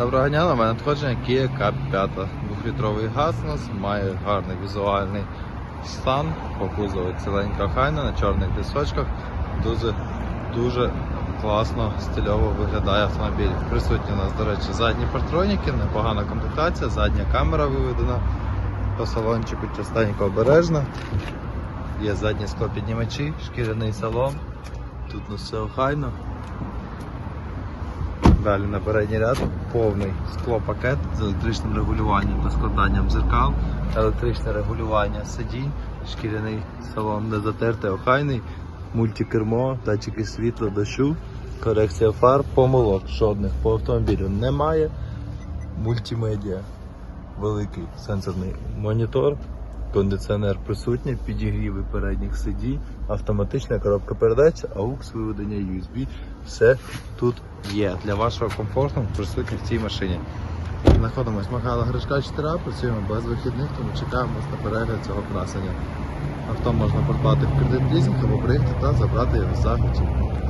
Доброго дня, на мене надходження Kia K5. Двохлітровий газ у нас має гарний візуальний стан, по кузову ціленька хайна на чорних дисочках. Дуже, дуже класно, стильово виглядає автомобіль. Присутні у нас, до речі, задні партроніки, непогана комплектація, задня камера виведена по салончику частенько обережно. Є задні склопіднімачі, шкіряний салон. Тут у нас все охайно. Далі на передній ряд. Повний склопакет з електричним регулюванням та складанням дзеркал, електричне регулювання сидінь, шкіряний салон не затертий, охайний, мультикермо, датчики світла, дощу, корекція фар, помилок жодних. По автомобілю немає. Мультимедіа, великий сенсорний монітор, кондиціонер присутній, підігріви передніх сидінь, автоматична коробка передач, AUX, виведення USB. Все тут є для вашого комфорту присутні в цій машині. Знаходимось Михайла Гришка 4, працюємо без вихідних, тому чекаємо на перегляд цього красення. Авто можна придбати в кредит лізинг або приїхати та забрати його за готівку.